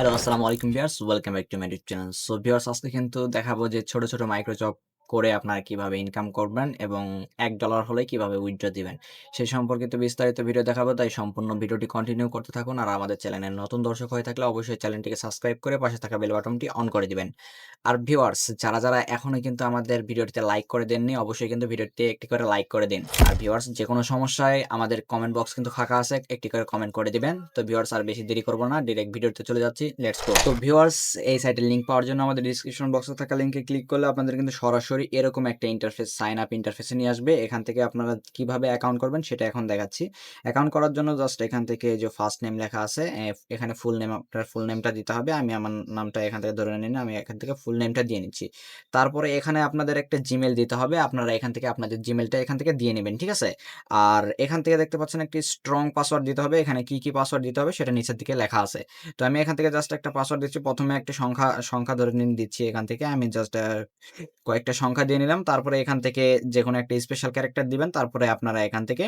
Hello, আসসালামু আলাইকুম viewers. Welcome back to my channel so viewers, আজকে কিন্তু দেখাবো যে ছোট ছোট মাইক্রো জব করে আপনারা কীভাবে ইনকাম করবেন এবং এক ডলার হলে কীভাবে উইথড্র দিবেন সেই সম্পর্কিত বিস্তারিত ভিডিও দেখাবো, তাই সম্পূর্ণ ভিডিওটি কন্টিনিউ করতে থাকুন আর আমাদের চ্যানেলের নতুন দর্শক হয়ে থাকলে অবশ্যই চ্যানেলটিকে সাবস্ক্রাইব করে পাশে থাকা বেল বাটনটি অন করে দিবেন। আর ভিউয়ার্স যারা যারা এখনও কিন্তু আমাদের ভিডিওটিতে লাইক করে দেননি, অবশ্যই কিন্তু ভিডিওটি একটি করে লাইক করে দিন। আর ভিউয়ার্স যে কোনো সমস্যায় আমাদের কমেন্ট বক্স কিন্তু ফাঁকা আছে, একটি করে কমেন্ট করে দিবেন। তো ভিউয়ার্স আর বেশি দেরি করব না ডিরেক্ট ভিডিওতে চলে যাচ্ছি লেটস গো তো ভিউয়ার্স এই সাইটের লিঙ্ক পাওয়ার জন্য আমাদের ডিসক্রিপশন বক্সে থাকা লিঙ্কে ক্লিক করলে আপনাদের কিন্তু সরাসরি এরকম একটা ইন্টারফেস সাইন আপ ইন্টারফেসে নিয়ে আসবে। এখান থেকে আপনারা কীভাবে অ্যাকাউন্ট করবেন সেটা এখন দেখাচ্ছি। অ্যাকাউন্ট করার জন্য জাস্ট এখান থেকে যে ফার্স্ট নেম লেখা আছে এখানে ফুল নেম আপনার ফুল নেমটা দিতে হবে। আমি আমার নামটা এখান থেকে ধরে নিন আমি এখান থেকে ফুল নেমটা দিয়ে নিচ্ছি। তারপরে এখানে আপনাদের একটা জিমেল দিতে হবে। আপনারা এখান থেকে আপনাদের জিমেলটা এখান থেকে দিয়ে নেবেন, ঠিক আছে? আর এখান থেকে দেখতে পাচ্ছেন একটি স্ট্রং পাসওয়ার্ড দিতে হবে। এখানে কি কি পাসওয়ার্ড দিতে হবে সেটা নিচের দিকে লেখা আছে। তো আমি এখান থেকে জাস্ট একটা পাসওয়ার্ড দিচ্ছি। প্রথমে একটা সংখ্যা সংখ্যা ধরে নিন দিচ্ছি এখান থেকে। আমি জাস্ট কয়েকটা সংখ্যা দিয়ে নিলাম। তারপরে এখান থেকে যে কোনো একটা স্পেশাল ক্যারেক্টার দিবেন। তারপরে আপনারা এখান থেকে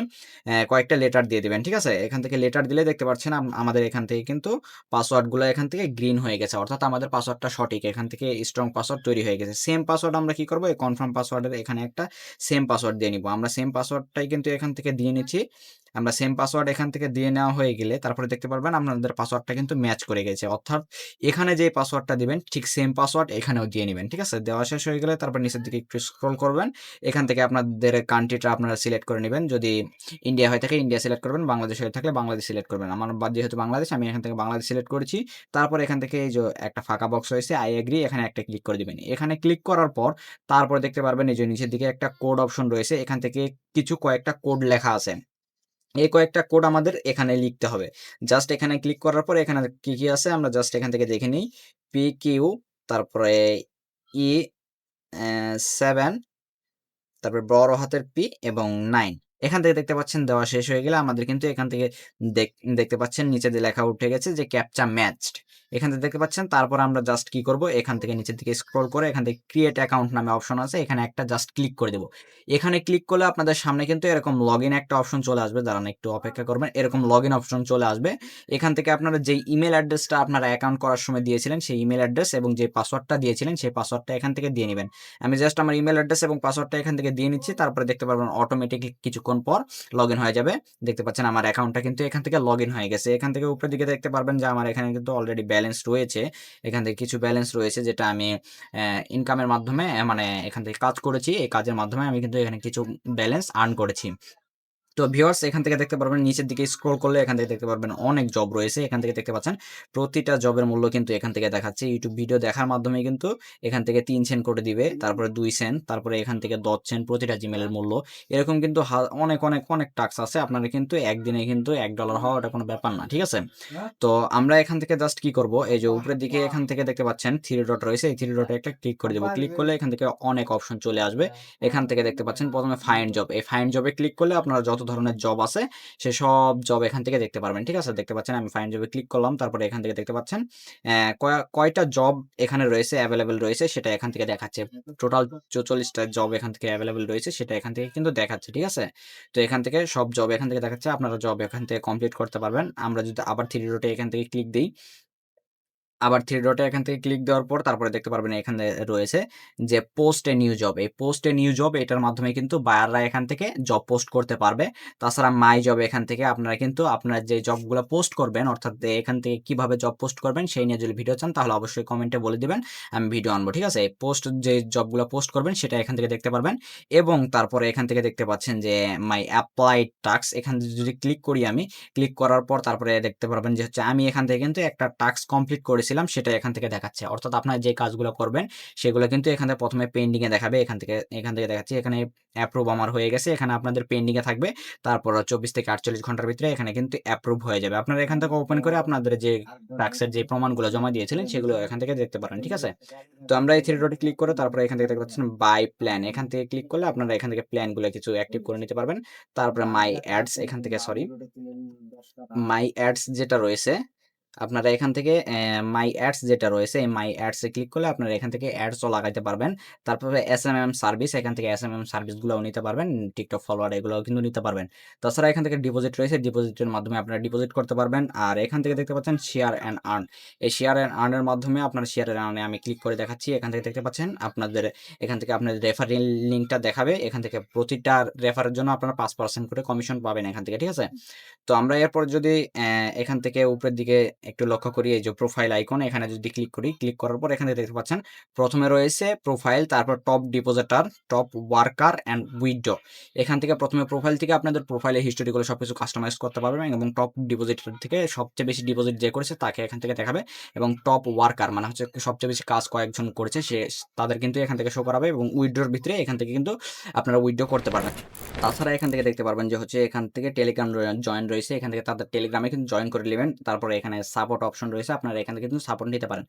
কয়েকটা লেটার দিয়ে দিবেন, ঠিক আছে? এখান থেকে লেটার দিলে দেখতে পাচ্ছেন আম- আমাদের এখান থেকে কিন্তু পাসওয়ার্ডগুলো এখান থেকে গ্রিন হয়ে গেছে। অর্থাৎ আমাদের পাসওয়ার্ডটা সঠিক। এখান থেকে স্ট্রং পাসওয়ার্ড তৈরি হয়ে গেছে। সেম পাসওয়ার্ড আমরা কি করব? এই কনফার্ম পাসওয়ার্ডের এখানে একটা সেম পাসওয়ার্ড দিয়ে নিব। আমরা সেম পাসওয়ার্ডটাই কিন্তু এখান থেকে দিয়ে নিচ্ছি। আমরা সেম পাসওয়ার্ড এখান থেকে দিয়ে নেওয়া হয়ে গেলে তারপরে দেখতে পারবেন আপনাদের পাসওয়ার্ডটা কিন্তু ম্যাচ করে গেছে। অর্থাৎ এখানে যে পাসওয়ার্ডটা দিবেন, ঠিক সেম পাসওয়ার্ড এখানেও দিয়ে নেবেন, ঠিক আছে? দেওয়া শেষ হয়ে গেলে তারপর নিচের দিকে একটু স্ক্রল করবেন। এখান থেকে আপনাদের কান্ট্রিটা আপনারা সিলেক্ট করে নেবেন। যদি ইন্ডিয়া হয়ে থাকে ইন্ডিয়া সিলেক্ট করবেন। বাংলাদেশ হয়ে থাকলে বাংলাদেশ সিলেক্ট করবেন। আমার বাদ যেহেতু বাংলাদেশ, আমি এখান থেকে বাংলাদেশ সিলেক্ট করেছি। তারপর এখান থেকে এই যে একটা ফাঁকা বক্স রয়েছে আই এগ্রি এখানে একটা ক্লিক করে দিবেন। এখানে ক্লিক করার পর তারপর দেখতে পারবেন এই যে নিচের দিকে একটা কোড অপশন রয়েছে। এখান থেকে কিছু কয়েকটা কোড লেখা আছে। এই কয়েকটা কোড আমাদের এখানে লিখতে হবে। জাস্ট এখানে ক্লিক করার পর এখানে কি কি আছে? আমরা জাস্ট এখান থেকে দেখে নিই। পি কিউ তারপরে ই সেভেন তারপরে বড় হাতের পি এবং নাইন এখান থেকে দেখতে পাচ্ছেন দেওয়া শেষ হয়ে গেলে আমাদের কিন্তু এখান থেকে দেখ- দেখতে পাচ্ছেন নিচে লেখা উঠে গেছে যে ক্যাপচা ম্যাচড এখান থেকে দেখতে পাচ্ছেন, তারপর আমরা জাস্ট কি করব? এখান থেকে নিচের দিকে স্ক্রল করে এখান থেকে ক্রিয়েট অ্যাকাউন্ট নামে অপশন আছে, এখানে একটা জাস্ট ক্লিক করে দেবো। এখানে ক্লিক করলে আপনাদের সামনে কিন্তু এরকম লগ একটা অপশন চলে আসবে। দাঁড়ান একটু অপেক্ষা করবেন, এরকম লগ অপশন চলে আসবে। এখান থেকে আপনারা যে ইমেল অ্যাড্রেসটা আপনারা অ্যাকাউন্ট করার সময় দিয়েছিলেন, সেই ইমেল অ্যাড্রেস এবং যে পাসওয়ার্ডটা দিয়েছিলেন, সেই পাসওয়ার্ডটা এখান থেকে দিয়ে নেবেন। আমি জাস্ট আমার ইমেল অ্যাড্রেস এবং পাসওয়ার্ডটা এখান থেকে দিয়ে নিচ্ছি, তারপরে দেখতে পারবেন অটোমেটিকলি কিছুক্ষণ পর লগ হয়ে যাবে। দেখতে পাচ্ছেন আমার অ্যাকাউন্টটা কিন্তু এখান থেকে লগ হয়ে গেছে। এখান থেকে উপরের দিকে দেখতে পারবেন যে আমার এখানে কিন্তু অলরেডি ব্যালেন্স রয়েছে, এখান থেকে কিছু ব্যালেন্স রয়েছে যেটা আমি ইনকামের মাধ্যমে মানে এখান থেকে কাজ করেছি, এই কাজের মাধ্যমে আমি কিন্তু এখানে কিছু ব্যালেন্স আর্ন করেছি। তো ভিউয়ার্স এখান থেকে দেখতে পারবেন নিচের দিকে স্ক্রল করলে এখান থেকে দেখতে পারবেন অনেক জব রয়েছে এখান থেকে দেখতে পাচ্ছেন প্রতিটা জবের মূল্য কিন্তু এখান থেকে দেখাচ্ছে ইউটিউব ভিডিও দেখার মাধ্যমে কিন্তু এখান থেকে তিন সেন্ট করে দিবে তারপরে দুই সেন্ট তারপরে এখান থেকে দশ সেন্ট প্রতিটা জিমেলের মূল্য এরকম কিন্তু অনেক অনেক অনেক টাক্স আছে আপনারা কিন্তু একদিনে কিন্তু এক ডলার হওয়া ওটা কোনো ব্যাপার না ঠিক আছে তো আমরা এখান থেকে জাস্ট কি করব এই যে উপরের দিকে এখান থেকে দেখতে পাচ্ছেন থ্রি ডট রয়েছে এই থ্রি ডটে একটা ক্লিক করে দেবো ক্লিক করলে এখান থেকে অনেক অপশন চলে আসবে এখান থেকে দেখতে পাচ্ছেন প্রথমে ফাইন্ড জব এই ফাইন্ড জবে ক্লিক করলে আপনারা যত ধরনের জব আছে, সে সব জব এখান থেকে দেখতে পারবেন, ঠিক আছে? দেখতে পাচ্ছেন, আমি ফাইন জবে ক্লিক করলাম, তারপরে এখান থেকে দেখতে পাচ্ছেন কয়টা জব এখানে রয়েছে অ্যাভেলেবেল রয়েছে, সেটা এখান থেকে দেখাচ্ছে। টোটাল চৌচল্লিশটা জব এখান থেকে অ্যাভেলেবেল রয়েছে, সেটা এখান থেকে কিন্তু দেখাচ্ছে, ঠিক আছে? তো এখান থেকে সব জব এখান থেকে দেখাচ্ছে, আপনারা জব এখান থেকে কমপ্লিট করতে পারবেন। আমরা যদি আবার থ্রি ডটে এখান থেকে ক্লিক দিই আবার থ্রি ডটে এখান থেকে ক্লিক দেওয়ার পর তারপরে দেখতে পারবেন এখানে রয়েছে যে পোস্ট এ নিউ জব এই পোস্ট এ নিউ জব এটার মাধ্যমে কিন্তু বায়াররা এখান থেকে জব পোস্ট করতে পারবে। তাছাড়া মাই জব এখান থেকে আপনারা কিন্তু আপনারা যে জবগুলো পোস্ট করবেন, অর্থাৎ এখান থেকে কীভাবে জব পোস্ট করবেন সেই নিয়ে যদি ভিডিও চান তাহলে অবশ্যই কমেন্টে বলে দিবেন, আমি ভিডিও আনব, ঠিক আছে? পোস্ট যে জবগুলো পোস্ট করবেন সেটা এখান থেকে দেখতে পারবেন। এবং তারপরে এখান থেকে দেখতে পাচ্ছেন যে মাই অ্যাপ্লাইড টাস্ক এখান যদি ক্লিক করি আমি ক্লিক করার পর তারপরে দেখতে পারবেন যে হচ্ছে আমি এখান থেকে কিন্তু একটা টাস্ক কমপ্লিট করেছিলাম সেটা এখান থেকে দেখাচ্ছে। অর্থাৎ আপনার যে কাজগুলো করবেন, সেগুলো কিন্তু এখান থেকে প্রথমে পেন্ডিং এ দেখাবে, এখান থেকে এখান থেকে দেখাচ্ছে। এখানে অ্যাপ্রুভ আমার হয়ে গেছে, এখানে আপনাদের পেন্ডিং এ থাকবে। তারপর চব্বিশ থেকে আটচল্লিশ ঘণ্টার ভিতরে এখানে কিন্তু অ্যাপ্রুভ হয়ে যাবে। আপনারা এখান থেকে ওপেন করে আপনাদের যে টাক্সের যে প্রমাণগুলো জমা দিয়েছিলেন, সেগুলো এখান থেকে দেখতে পারেন, ঠিক আছে? তো আমরা এই থ্রি ক্লিক করে তারপরে এখান থেকে দেখতে পাচ্ছেন বাই প্ল্যান এখান থেকে ক্লিক করলে আপনারা এখান থেকে প্ল্যানগুলো কিছু অ্যাক্টিভ করে নিতে পারবেন। তারপরে মাই অ্যাডস এখান থেকে সরি মাই অ্যাডস যেটা রয়েছে আপনারা এখান থেকে মাই অ্যাডস যেটা রয়েছে এই মাই অ্যাডসে ক্লিক করলে আপনারা এখান থেকে অ্যাডসও লাগাইতে পারবেন। তারপরে এস এম এম সার্ভিস এখান থেকে এস এম এম সার্ভিসগুলোও নিতে পারবেন। টিকটক ফলোয়ার এগুলোও কিন্তু নিতে পারবেন। তাছাড়া এখান থেকে ডিপোজিট রয়েছে, ডিপোজিটের মাধ্যমে আপনারা ডিপোজিট করতে পারবেন। আর এখান থেকে দেখতে পাচ্ছেন শেয়ার অ্যান্ড আর্ন। এই শেয়ার অ্যান্ড আর্নের মাধ্যমে আপনার শেয়ার অ্যান্ড আর্ন আমি ক্লিক করে দেখাচ্ছি। এখান থেকে দেখতে পাচ্ছেন আপনাদের এখান থেকে আপনাদের রেফারেল লিঙ্কটা দেখাবে। এখান থেকে প্রতিটা রেফারের জন্য আপনারা পাঁচ পার্সেন্ট করে কমিশন পাবেন এখান থেকে, ঠিক আছে? তো আমরা এরপর যদি এখান থেকে উপরের দিকে একটু লক্ষ্য করি এই যে প্রোফাইল আইকন এখানে যদি ক্লিক করি, ক্লিক করার পর এখানে দেখতে পাচ্ছেন প্রথমে রয়েছে প্রোফাইল তারপর top depositor, top worker and withdraw. এখান থেকে প্রথমে প্রোফাইল থেকে আপনাদের প্রোফাইলের হিস্টোরিগুলো সব কিছু কাস্টমাইজ করতে পারবেন এবং টপ ডিপোজিটর থেকে সবচেয়ে বেশি ডিপোজিট যে করেছে তাকে এখান থেকে দেখাবে এবং টপ ওয়ার্কার মানে হচ্ছে সবচেয়ে বেশি কাজ কয়েকজন করেছে সে তাদের কিন্তু এখান থেকে শো করাবে এবং উইথড্রর ভিতরে এখান থেকে কিন্তু আপনারা উইথড্র করতে পারবেন। তাছাড়া এখান থেকে দেখতে পারবেন যে হচ্ছে এখান থেকে টেলিগ্রাম জয়েন রয়েছে। এখান থেকে তাদের টেলিগ্রামে কিন্তু জয়েন করে নেবেন তারপরে এখানে সাপোর্ট অপশন রয়েছে। আপনারা এখান থেকে কিন্তু সাপোর্ট নিতে পারেন।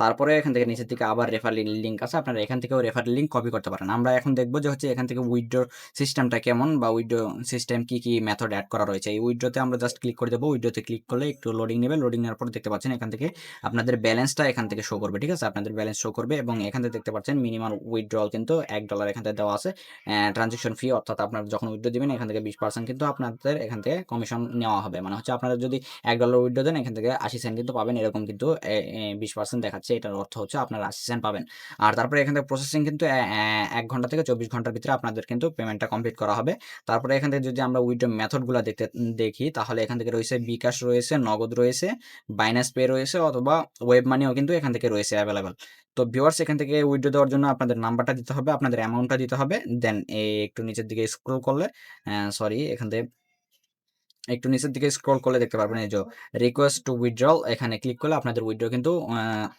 তারপরে এখান থেকে নিচের দিকে আবার রেফারেল লিঙ্ক আছে। আপনারা এখান থেকেও রেফারেল লিঙ্ক কপি করতে পারেন। আমরা এখন দেখব যে হচ্ছে এখান থেকে উইথড্র সিস্টেমটা কেমন বা উইথড্র সিস্টেম কি, কি মেথড অ্যাড করা রয়েছে। এই উইথড্রতে আমরা জাস্ট ক্লিক করে দেবো উইথড্রতে ক্লিক করলে একটু লোডিং নেবে। লোডিং নেওয়ার পর দেখতে পাচ্ছেন এখান থেকে আপনাদের ব্যালেন্সটা এখান থেকে শো করবে। ঠিক আছে? আপনাদের ব্যালেন্স শো করবে এবং এখান থেকে দেখতে পাচ্ছেন মিনিমাম উইথড্রয়াল কিন্তু এক ডলার এখান থেকে দেওয়া আছে। অ্যা ট্রান্সেকশন ফি অর্থাৎ আপনার যখন উইথড্র দিবেন এখান থেকে 20% কিন্তু আপনাদের এখান থেকে কমিশন নেওয়া হবে। মানে হচ্ছে আপনারা যদি $1 উইথড্র দেন এখান থেকে 80 সেন্ট কিন্তু পাবেন। এরকম কিন্তু বিশ পার্সেন্ট 20% দেখাচ্ছে। এটার অর্থ হচ্ছে আপনারা 80 সেন্ট পাবেন। আর তারপরে এখান থেকে প্রসেসিং কিন্তু 1 ঘণ্টা থেকে 24 ঘণ্টার ভিতরে আপনাদের কিন্তু পেমেন্টটা কমপ্লিট করা হবে। তারপরে এখান থেকে যদি আমরা উইথড্র মেথডগুলো দেখতে দেখি তাহলে এখান থেকে রয়েছে বিকাশ রয়েছে, নগদ রয়েছে, বাইন্যান্স পে রয়েছে অথবা ওয়েব মানিও কিন্তু এখান থেকে রয়েছে অ্যাভেলেবেল তো ভিউয়ার্স এখান থেকে উইথড্র দেওয়ার জন্য আপনাদের নাম্বারটা দিতে হবে, আপনাদের অ্যামাউন্টটা দিতে হবে। দেন একটু নিচের দিকে স্ক্রোল করলে সরি এখান থেকে একটু নিচের দিকে স্ক্রল করলে দেখতে পারবেন, এই যে রিকোয়েস্ট টু উইথড্রল এখানে ক্লিক করলে আপনাদের উইথড্র কিন্তু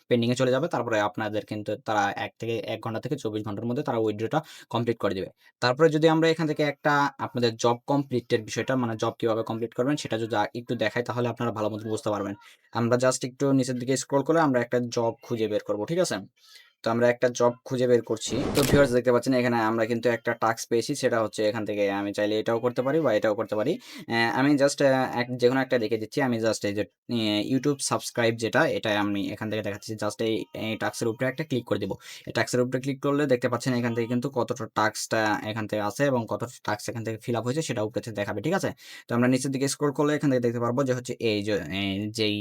পেন্ডিং এ চলে যাবে। তারপরে আপনাদের কিন্তু তারা এক থেকে, এক ঘণ্টা থেকে ২৪ ঘণ্টার মধ্যে তারা উইথড্রটা কমপ্লিট করে দেবে তারপরে যদি আমরা এখান থেকে একটা আপনাদের জব কমপ্লিটের বিষয়টা মানে জব কীভাবে কমপ্লিট করবেন, সেটা যদি একটু দেখাই, তাহলে আপনারা ভালো মতো বুঝতে পারবেন। আমরা জাস্ট একটু নিচের দিকে স্ক্রল করলে আমরা একটা জব খুঁজে বের করব, ঠিক আছে? তো আমরা একটা জব খুঁজে বের করছি। তো ভিউয়ার্স দেখতে পাচ্ছেন এখানে আমরা কিন্তু একটা টাস্ক পেয়েছি। সেটা হচ্ছে এখান থেকে আমি চাইলে এটাও করতে পারি বা এটাও করতে পারি। আমি জাস্ট এক যে কোনো একটা রেখে দিচ্ছি। আমি জাস্ট এই যে ইউটিউব সাবস্ক্রাইব যেটা এটা আমি এখান থেকে দেখাচ্ছি। জাস্ট এই, টাস্কের উপরে একটা ক্লিক করে দিব। এই টাস্কের উপরে ক্লিক করলে দেখতে পাচ্ছেন এখান থেকে কিন্তু কতটা টাস্কটা এখান থেকে আছে এবং কতটা টাস্ক এখান থেকে ফিল আপ হয়েছে সেটা উপরে দেখাবে। ঠিক আছে? তো আমরা নিচের দিকে স্ক্রল করলে এখান থেকে দেখতে পারব যে হচ্ছে এই যেই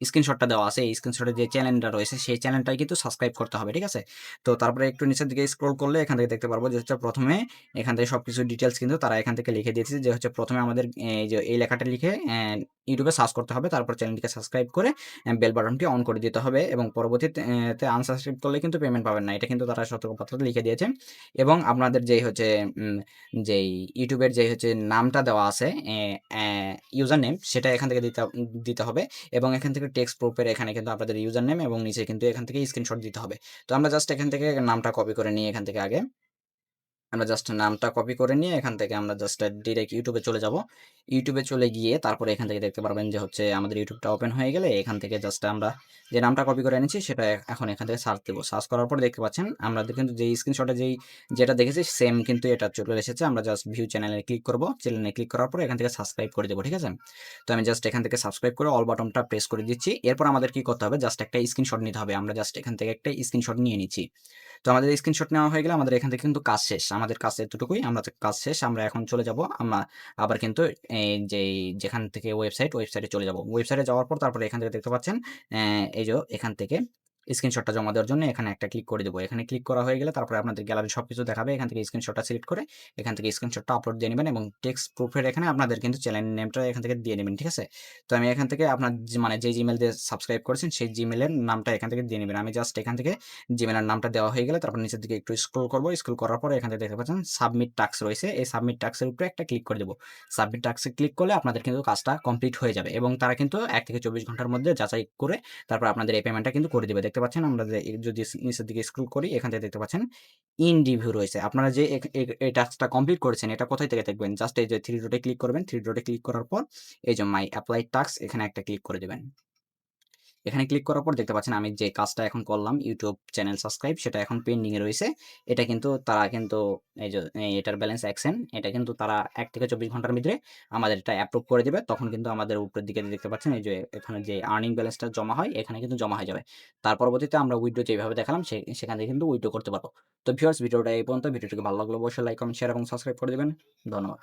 স্ক্রিনশটটা দেওয়া আছে, এই স্ক্রিনশটে যে চ্যানেলটা রয়েছে, সেই চ্যানেলটাই কিন্তু সাবস্ক্রাইব করতে হবে। ঠিক আছে? তো তারপরে একটু নিচের দিকে স্ক্রল করলে এখান থেকে দেখতে পারব যে হচ্ছে প্রথমে এখান থেকে সব কিছু ডিটেলস কিন্তু তারা এখান থেকে লিখে দিয়েছে যে হচ্ছে প্রথমে আমাদের এই যে এই লেখাটা লিখে ইউটিউবে সার্চ করতে হবে। তারপর চ্যানেলটিকে সাবস্ক্রাইব করে বেল বাটনটি অন করে দিতে হবে এবং পরবর্তীতে আনসাবস্ক্রাইব করলে কিন্তু পেমেন্ট পাবেন না। এটা কিন্তু তারা সতর্কবার্তাতে লিখে দিয়েছে এবং আপনাদের যেই হচ্ছে যেই ইউটিউবের যেই হচ্ছে নামটা দেওয়া আছে ইউজার নেম সেটা এখান থেকে দিতে দিতে হবে এবং এখান থেকে টেক্সট প্রুফের এখানে কিন্তু আপনাদের ইউজার নেম এবং নিচে কিন্তু এখান থেকে স্ক্রিনশট দিতে হবে। তো আমরা জাস্ট এখান থেকে নামটা কপি করে নিই এখান থেকে আগে। আমরা জাস্ট নামটা কপি করে নিয়ে এখান থেকে আমরা জাস্ট ডিরেক্ট এ চলে যাব। এ চলে গিয়ে তারপরে এখান থেকে দেখতে পারবেন যে হচ্ছে আমাদের YouTube টা ওপেন হয়ে গেলে এখান থেকে জাস্ট আমরা যে নামটা কপি করে এনেছি সেটা এখন এখান থেকে সার্চ দেব। সার্চ করার পর দেখতে পাচ্ছেন আমাদের কিন্তু যেই স্ক্রিনশটে যেই যেটা দেখেছি সেম কিন্তু এটা চলে এসেছে। আমরা জাস্ট ভিউ চ্যানেলে ক্লিক করব। চ্যানেলে ক্লিক করার পর এখান থেকে সাবস্ক্রাইব করে দেব। ঠিক আছে? তো আমি জাস্ট এখান থেকে সাবস্ক্রাইব করে অল বাটনটা প্রেস করে দিচ্ছি। এরপর আমাদের কি করতে হবে? জাস্ট একটা স্ক্রিনশট নিতে হবে। আমরা জাস্ট এখান থেকে একটা স্ক্রিনশট নিয়ে নিচ্ছি। তো আমাদের স্ক্রিনশট নেওয়া হয়ে গেলে আমাদের এখান থেকে কিন্তু কাজ শেষ। আমাদের কাজ এতটুকুই। আমরা কাজ শেষ। আমরা এখন চলে যাব। আমরা আবার কিন্তু যে যেখান থেকে ওয়েবসাইট, ওয়েবসাইটে চলে যাব। ওয়েবসাইটে যাওয়ার পর তারপরে এখান থেকে দেখতে পাচ্ছেন এই যে এখান থেকে স্ক্রিনশটটা জমা দেওয়ার জন্য এখানে একটা ক্লিক করে দেব। এখানে ক্লিক করা হয়ে গেলে তারপরে আপনাদের গ্যালারির সবকিছু দেখাবে। এখান থেকে স্ক্রিনশটটা সিলেক্ট করে এখান থেকে স্ক্রিনশটটা আপলোড দিয়ে নিবেন এবং টেক্সট প্রুফের এখানে আপনাদের কিন্তু চ্যানেল নেমটা এখান থেকে দিয়ে নিবেন। ঠিক আছে? তো আমি এখান থেকে আপনার মানে যে জিমেইল দিয়ে সাবস্ক্রাইব করেছেন সেই জিমেইলের নামটা এখান থেকে দিয়ে নিবেন। আমি জাস্ট এখান থেকে জিমেইলের নামটা দেওয়া হয়ে গেলে তারপর নিচের দিকে একটু স্ক্রল করব। স্ক্রল করার পরে এখান থেকে দেখতে পাচ্ছেন সাবমিট টাস্ক রয়েছে। এই সাবমিট টাস্কের উপরে একটা ক্লিক করে দেব। সাবমিট টাস্কে ক্লিক করলে আপনাদের কিন্তু কাজটা কমপ্লিট হয়ে যাবে এবং তারা কিন্তু ১ থেকে ২৪ ঘণ্টার মধ্যে যাচাই করে তারপর আপনাদের এই পেমেন্টটা কিন্তু করে দিবে। দেখতে পাচ্ছেন আমরা যে যদি নিচের দিকে স্ক্রল করি, এখান থেকে দেখতে পাচ্ছেন ইন রিভিউ রয়েছে। আপনারা যে এই টাস্কটা কমপ্লিট করেছেন, এটা কোথায় থেকে দেখবেন? জাস্ট এই যে থ্রি ডটে ক্লিক করবেন। থ্রি ডটে ক্লিক করার পর, এই যে মাই অ্যাপ্লাই টাস্ক এখানে একটা ক্লিক করে দিবেন। এখানে ক্লিক করার পর দেখতে পাচ্ছেন আমি যে কাজটা এখন করলাম ইউটিউব চ্যানেল সাবস্ক্রাইব সেটা এখন পেন্ডিং এ রয়েছে। এটা কিন্তু তারা কিন্তু এই যে এটার ব্যালেন্স অ্যাকশন এটা কিন্তু তারা ১ থেকে ২৪ ঘণ্টার ভিতরে আমাদের এটা অ্যাপ্রুভ করে দিবে। তখন কিন্তু আমাদের উপরের দিকে দেখতে পাচ্ছেন এই যে এখানে যে আর্নিং ব্যালেন্সটা জমা হয় এখানে কিন্তু জমা হয়ে যাবে। তার পরবর্তীতে আমরা উইথড্র যেভাবে দেখালাম সেখান থেকে কিন্তু উইথড্র করতে পারব। তো ভিউয়ার্স ভিডিওটা এই পর্যন্ত। ভিডিওটিকে ভালো লাগলে অবশ্যই লাইক, কমেন্ট, শেয়ার এবং সাবস্ক্রাইব করে দিবেন। ধন্যবাদ।